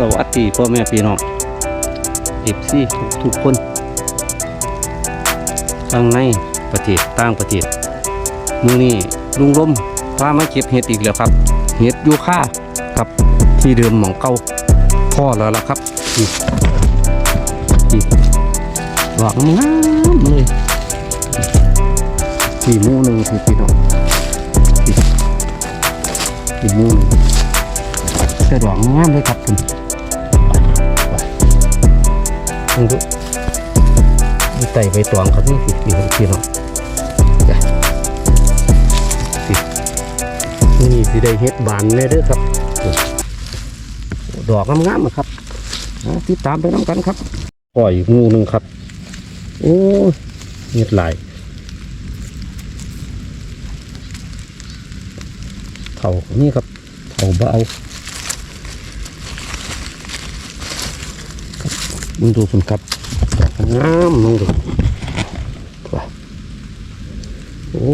สวัสดีพ่อแม่พี่น้องเอฟซีทุกคนทั้งในประเทศต่างประเทศมือนี้ลุงล้มพามาเก็บเห็ดอีกแล้วครับ เห็ดยูค่ากับที่เดิมหมองเก่าพ่อแล้วล่ะครับนี่นี่ดอกงามเลยสี่มูหนึ่งพี่พี่น้องนี่สี่มูหนึ่งแต่ดอกงามเลยครับคุณ ดูดูมีไต่ใบตองครับนี่สิพี่พี่น้องจ้ะสินี่สิได้เฮ็ดบานเลยเด้อครับ ดอกงามๆครับติดตามไปน้ำกันครับปล่อยงูหนึ่งครับ โอ้ยเฮ็ดหลเท่านี่ครับเท่าเบา มึงดูคุณครับงามมึงดูว้าโอ้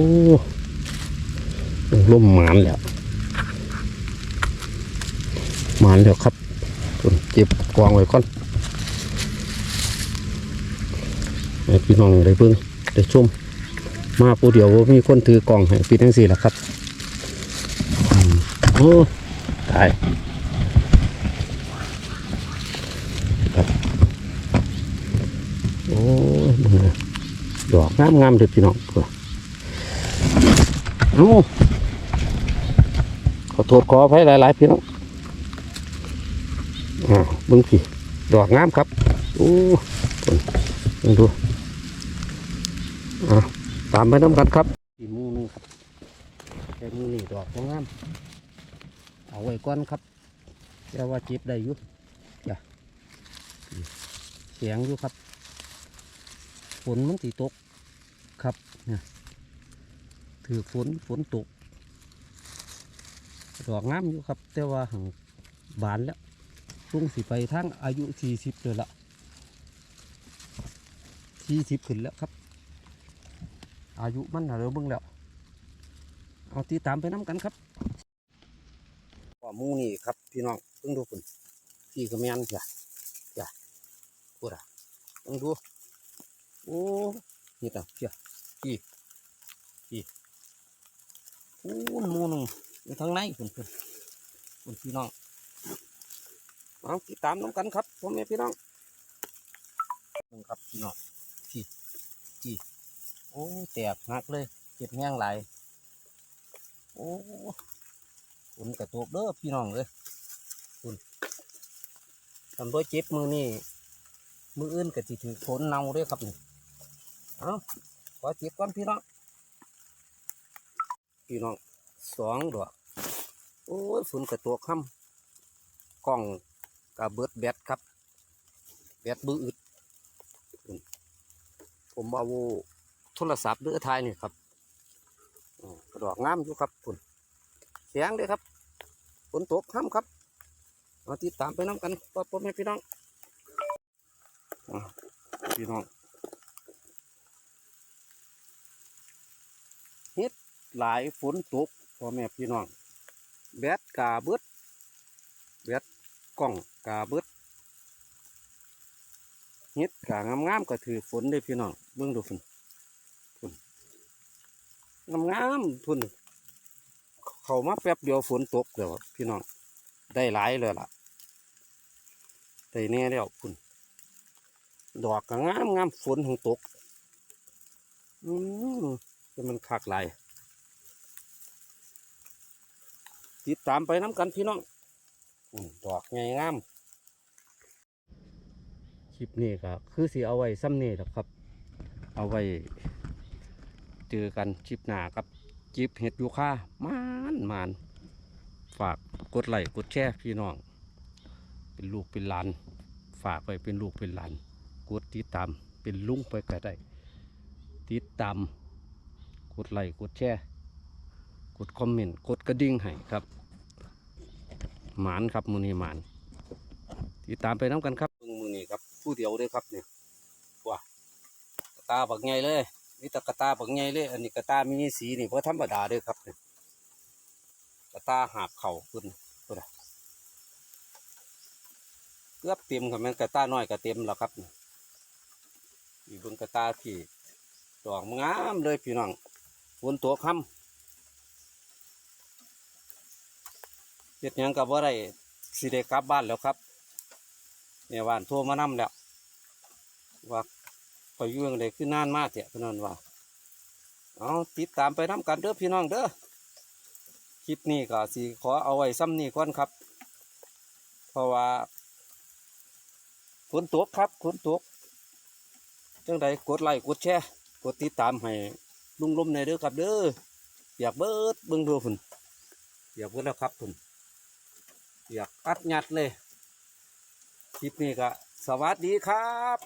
ล่มหมานแล้วหมานแล้วครับคุณเก็บกองไว้ก่อนให้พี่น้องได้เบิ่งได้ชมมาผู้เดียวมีคนถือกล่องให้พี่ทั้งสี่ละครับอืมโอ้ตาย โอ้ยมึงนะ ดอกงามงามๆเด็ดพี่น้องเพื่อเอาขอโทษขออภัยหลาย ๆ พี่น้องอ่ามึงพี่ดอกงามครับโอ้คนดูอ่าตามไปน้ำกันครับอีมูหนึงครับแค่มูนี่ดอกงามเอาไว้ก่อนครับเดี๋ยวว่าจิบได้อยู่จ้ะเสียงอยู่ครับฝนมันสีตก ครับเนี่ยถือฝนฝนตกดอกงามอยู่ครับ แต่ว่าหังบานแล้วลุงสิไปทางอายุสี่สิบเลยละสี่สิบขึ้นแล้วครับ อายุมันเราเบิ่งแล้ว เอาตีตามไปน้ำกันครับว่ามูนี่ครับ พี่น้องเพิ่งดูฝุ่นพี่ก็แม่นจ้ะจ้ะพูดอะเพิ่งดูโอ้นี่ต่างเชีย พี่พี่โอ้มูนึงอยู่ทางในคุณคุณคุณพี่น้องเอาติดตามน้ำกันครับพ่อแม่พี่น้องนึงครับพี่น้องพี่พี่โอ้แตกหักเลยเจ็บแห้งหลโอ้ฝนกระตกเด้อพี่น้องเลยคุณทำด้วยเจ็บมือนี่มืออื่นก็สิถือฝนเน่าเด้วยครับนี่เอ้า ขอจีบก่อนพี่น้อง พี่น้องสองดอก โอ้ยฝุ่นกระตัวค่ำกล้องกระเบิดแบตครับ แบตบืออึด ผมเอาโทรศัพท์เดือทายนี่ครับกระดอกงามอยู่ครับฝุ่นเสียงเลยครับฝนตกค่ำครับมาติดตามไปน้ำกันต่อไปแม่พี่น้องพี่น้อง หลายฝนตกพ่อแม่พี่น้องแบดกาเบิดแบดกล้องกาเบิดเฮ็ดกางามๆก็ถือฝนเลยพี่น้องเบิ่งดูฝนฝนงามๆทุนเขามาแป๊บเดียวฝนตกเดี๋ยวพี่น้องได้หลายเลยล่ะได้แน่แล้วคุณดอกก็งามงามฝนของตก อืม จะมันคักหลายติดตามไปน้ำกันพี่น้องดอกไงงามคลิปนี้ก็คือสิเอาไว้ซ้ำนี่แหละครับ เอาไว้เจอกันคลิปหน้าครับจิบเห็ดยูค่ามานมานฝากกดไลค์กดแชร์พี่น้อง เป็นลูกเป็นหลาน ฝากไปเป็นลูกเป็นหลาน กดติดตามเป็นลุงไปก็ได้ ติดตาม กดไลค์กดแชร์กดคอมเมนต์กดกระดิ่งให้ครับหมานครับมือนี้หมานติดตามไปน้ำกันครับเบิ่งมือนี้ครับผู้เดียวเลยครับเนี่ยว้ากระตาบักใหญ่เลยนี่ตะกระตาบักใหญ่เลย อันนี้กระตามีสีนี่เพราะธรรมดาเลยครับเนี่ยกระตาหาบเข่าขึ้นพุ่นน่ะเกือบเต็มครับแม่นกระตาน้อยก็เต็มแล้วครับอีเบิ่งกระตาพี่ดอกงามเลยพี่น้อง ฝนตัวค่ำเฮ็ดยังกับว่าไรสิได้กลับบ้านแล้วครับเนี่ยว่านโทรมานํแล้วว่าไปยุ่จั่งใดขึ้นนานมากเจ้ะพี่น้องว่าเอาติดตามไปน้ำกันเด้อพี่น้องเด้อคลิปนี้ก็สิขอเอาไว้ซ้ำนี้ก่อนครับ เพราะว่าฝนตกครับฝนตกจังใดกดไลค์กดแชร์กดติดตามให้ ลุงลมในเด้อครับเด้ออยากเบิดเบิ้งดูพุ่นอยากเบิดแล้วครับพุ่นอยากอัดยัดเลยคลิปนี้ก็สวัสดีครับ